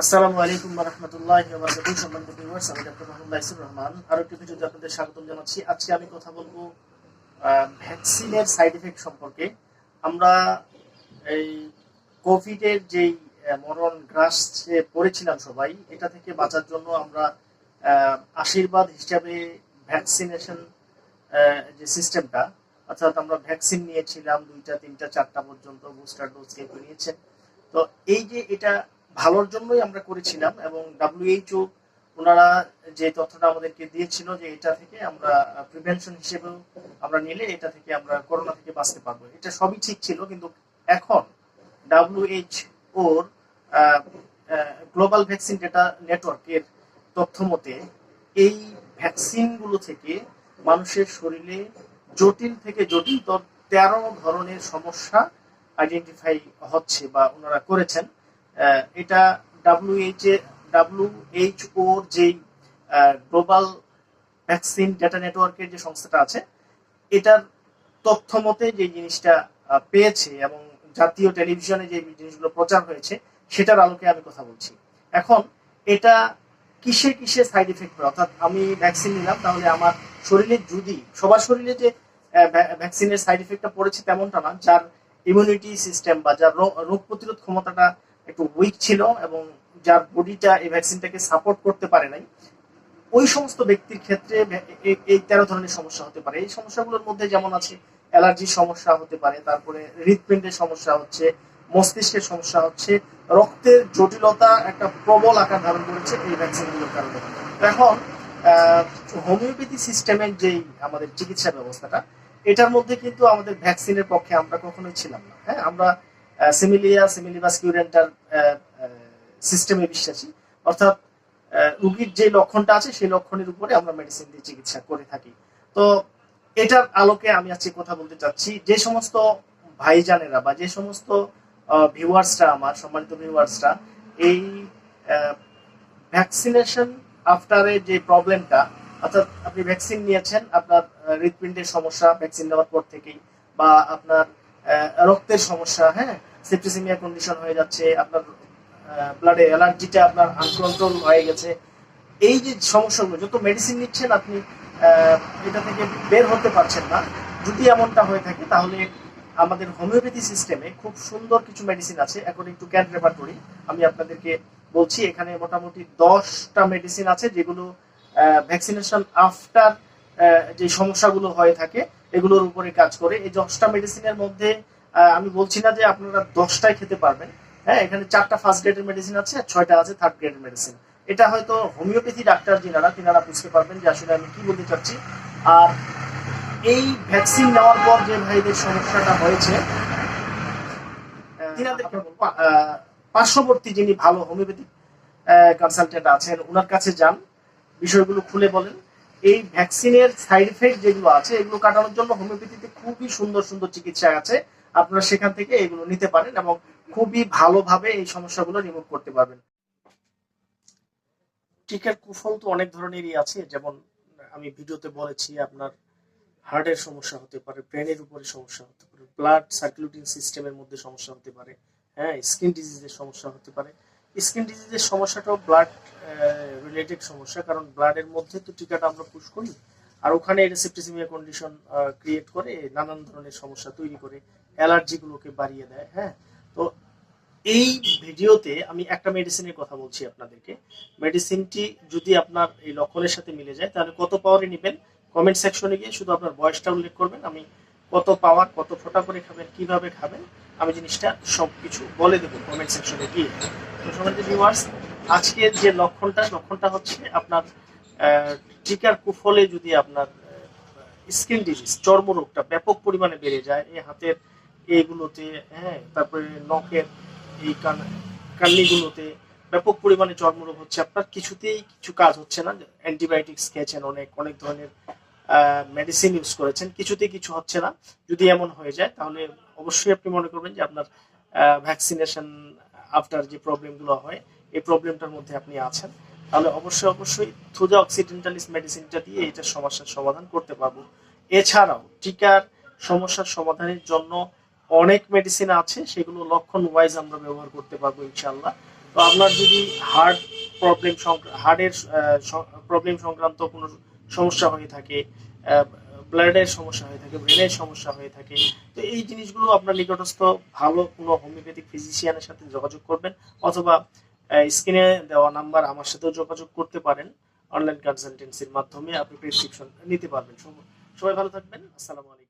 আসসালামু আলাইকুম রহমতুল্লাহ সম্মানিত ভিউয়ার্স আমি রহমান। আরও একটি ভিডিওতে আপনাদের স্বাগতম জানাচ্ছি। আজকে আমি কথা বলব ভ্যাকসিনের সাইড এফেক্ট সম্পর্কে। আমরা এই কোভিডের যেই মরণ গ্রাসে পড়েছিলাম সবাই, এটা থেকে বাঁচার জন্য আমরা আশীর্বাদ হিসাবে ভ্যাকসিনেশন যে সিস্টেমটা অর্থাৎ আমরা ভ্যাকসিন নিয়েছিলাম দুইটা, তিনটা, চারটা পর্যন্ত বুস্টার ডোজ কেউ নিয়েছেন তো এই যে এটা ভালোর জন্যই আমরা করেছিলাম এবং ডাব্লিউএইচও ওনারা যে তথ্যটা আমাদেরকে দিয়েছিল যে এটা থেকে আমরা প্রিভেনশন হিসেবেও আমরা নিলে এটা থেকে আমরা করোনা থেকে বাঁচতে পারব। এটা সবই ঠিক ছিল, কিন্তু এখন ডাব্লিউএইচওর গ্লোবাল ভ্যাকসিন ডেটা নেটওয়ার্কের তথ্য মতে এই ভ্যাকসিনগুলো থেকে মানুষের শরীরে জটিল থেকে জটিলতর তেরো ধরনের সমস্যা আইডেন্টিফাই হচ্ছে বা ওনারা করেছেন। এটা ডাব্লিউএইচ ডাব্লিউএইচওর যেই গ্লোবাল ভ্যাকসিন ডেটা নেটওয়ার্কের যে সংস্থাটা আছে, এটার তথ্য মতে যে জিনিসটা পেয়েছে এবং জাতীয় টেলিভিশনে যে জিনিসগুলো প্রচার হয়েছে, সেটার আলোকে আমি কথা বলছি। এখন এটা কিসে কিসে সাইড এফেক্ট হয় অর্থাৎ আমি ভ্যাকসিন নিলাম, তাহলে আমার শরীরে যদি, সবার শরীরে যে ভ্যাকসিনের সাইড এফেক্টটা পড়েছে তেমনটা না, যার ইমিউনিটি সিস্টেম বা যার রোগ প্রতিরোধ ক্ষমতাটা একটু উইক ছিল এবং যার বডিটা এই ভ্যাকসিনটাকে সাপোর্ট করতে পারে নাই। ওই সমস্ত ব্যক্তির ক্ষেত্রে এই তেরো ধরনের সমস্যা হতে পারে। এই সমস্যাগুলোর মধ্যে যেমন আছে অ্যালার্জির সমস্যা হতে পারে, তারপরে হৃদপিণ্ডের সমস্যা হচ্ছে, মস্তিষ্কের সমস্যা হচ্ছে, রক্তের জটিলতা একটা প্রবল আকার ধারণ করেছে এই ভ্যাকসিনগুলোর কারণে। এখন হোমিওপ্যাথি সিস্টেমের যেই আমাদের চিকিৎসা ব্যবস্থাটা, এটার মধ্যে কিন্তু আমাদের ভ্যাকসিনের পক্ষে আমরা কখনোই ছিলাম না। হ্যাঁ আমরা সিমিলিয়া সিমিলিবাস কিউরেন্টার সিস্টেমে বিশ্বাসী। অর্থাৎ রুগীর যে লক্ষণটা আছে, সেই লক্ষণের উপরে আমরা মেডিসিন দিয়ে চিকিৎসা করে থাকি। তো এটার আলোকে আমি আজকে কথা বলতে চাচ্ছি। যে সমস্ত ভাইজানেরা বা যে সমস্ত ভিউয়ার্সরা আমার, সম্মানিত ভিউয়ার্সরা এই ভ্যাকসিনেশন আফটারে যে প্রবলেমটা অর্থাৎ আপনি ভ্যাকসিন নিয়েছেন, আপনার হৃদপিণ্ডের সমস্যা ভ্যাকসিন নেওয়ার পর থেকেই, বা আপনার রক্তের সমস্যা হ্যাঁ? সেপ্টিসিমিয়া কন্ডিশন হয়ে যাচ্ছে, আপনার ব্লাডে অ্যালার্জিটা আপনার আনকন্ট্রোল হয়ে গেছে। এই যে সমস্যাগুলো, যত মেডিসিন নিচ্ছেন আপনি এটা থেকে বের হতে পারছেন না। যদি এমনটা হয়ে থাকে, তাহলে আমাদের হোমিওপ্যাথি সিস্টেমে খুব সুন্দর কিছু মেডিসিন আছে। অ্যাকর্ডিং টু ক্যান রেপার্টরি আমি আপনাদেরকে বলছি, এখানে মোটামুটি দশটা মেডিসিন আছে যেগুলো ভ্যাকসিনেশন আফটার যে সমস্যাগুলো হয়ে থাকে। এগুলোর উপরে কাজ করে। এই দশটা মেডিসিনের মধ্যে আমি বলছি না যে আপনারা দশটাই খেতে পারবেন। হ্যাঁ এখানে চারটা ফার্স্ট গ্রেডের মেডিসিন আছে আর ছয়টা আছে থার্ড গ্রেডের মেডিসিন এটা হয়তো হোমিওপ্যাথি ডাক্তার যিনারা তিনারা বুঝতে পারবেন যে আসলে আমি কি বলতে চাচ্ছি। আর এই ভ্যাকসিন নেওয়ার পর যে ভাইদের সমস্যাটা হয়েছে তিনাদেরকে পার্শ্ববর্তী যিনি ভালো হোমিওপ্যাথিক কনসালটেন্ট আছেন ওনার কাছে যান। বিষয়গুলো খুলে বলেন। এই ভ্যাকসিনের সাইড এফেক্ট যেগুলো আছে, এগুলো কাটানোর জন্য হোমিওপ্যাথিতে খুবই সুন্দর সুন্দর চিকিৎসা আছে। আপনারা সেখান থেকে এগুলো নিতে পারেন এবং খুবই ভালোভাবে এই সমস্যাগুলো রিমুভ করতে পারবেন। টিকার কুফল তো অনেক ধরনেরই আছে, যেমন আমি ভিডিওতে বলেছি আপনার হার্টের সমস্যা হতে পারে, ব্রেনের উপরে সমস্যা হতে পারে ব্লাড সার্কুলেটিং সিস্টেমের মধ্যে সমস্যা হতে পারে হ্যাঁ স্কিন ডিজিজের সমস্যা হতে পারে। স্কিন ডিজিজের সমস্যাটাও ব্লাড রিলেটেড সমস্যা, কারণ ব্লাডের মধ্যে তো টিকাটা আমরা পুশ করি। আর ওখানে রেসেপ্টিসিমিয়া কন্ডিশন ক্রিয়েট করে, নানান ধরনের সমস্যা তৈরি করে অ্যালার্জিগুলোকে বাড়িয়ে দেয় হ্যাঁ? তো এই ভিডিওতে আমি একটা মেডিসিনের কথা বলছি আপনাদেরকে। মেডিসিনটি যদি আপনার এই লক্ষণের সাথে মিলে যায়, তাহলে কত পাওয়ারে নেবেন? কমেন্ট সেকশনে গিয়ে শুধু আপনার বয়সটা উল্লেখ করবেন। আমি কত পাওয়ার, কত ফোটা করে খাবেন, কীভাবে খাবেন, আমি জিনিসটা সব কিছু বলে দেবো কমেন্ট সেকশনে গিয়ে। তো ভিউয়ার্স আজকের যে লক্ষণটা লক্ষণটা হচ্ছে আপনার টিকার কুফলে যদি আপনার স্কিন ডিজিজ চর্মরোগটা ব্যাপক পরিমাণে বেড়ে যায়, এই হাতের এইগুলোতে হ্যাঁ তারপরে নখের এই কান, কান্নিগুলোতে ব্যাপক পরিমাণে চর্মরোগ হচ্ছে। আপনার কিছুতেই কিছু কাজ হচ্ছে না। অ্যান্টিবায়োটিক্স খেয়েছেন অনেক অনেক ধরনের মেডিসিন ইউজ করেছেন, কিছুতেই কিছু হচ্ছে না। যদি এমন হয়ে যায়, তাহলে অবশ্যই আপনি মনে করবেন যে আপনার ভ্যাকসিনেশন আফটার যে প্রবলেমগুলো হয়, এই প্রবলেমটার মধ্যে আপনি আছেন। তাহলে অবশ্যই অবশ্যই থুজা অক্সিডেন্টালিস মেডিসিনটা দিয়ে এটার সমস্যার সমাধান করতে পারব। এছাড়াও টিকার সমস্যার সমাধানের জন্য অনেক মেডিসিন আছে, সেগুলো লক্ষণ ওয়াইজ আমরা ব্যবহার করতে পারব ইনশাল্লাহ তো আপনার যদি হার্ট প্রবলেম হার্টের প্রবলেম সংক্রান্ত কোনো সমস্যা হয়ে থাকে ব্লাডের সমস্যা হয়ে থাকে ব্রেনের সমস্যা হয়ে থাকে। তো এই জিনিসগুলো আপনার নিকটস্থ ভালো কোনো হোমিওপ্যাথিক ফিজিশিয়ানের সাথে যোগাযোগ করবেন অথবা স্ক্রিনে দেওয়া নাম্বার আমার সাথেও যোগাযোগ করতে পারেন। অনলাইন কনসালটেন্সির মাধ্যমে আপনি প্রেসক্রিপশন নিতে পারবেন। সবাই ভালো থাকবেন। আসসালামু আলাইকুম।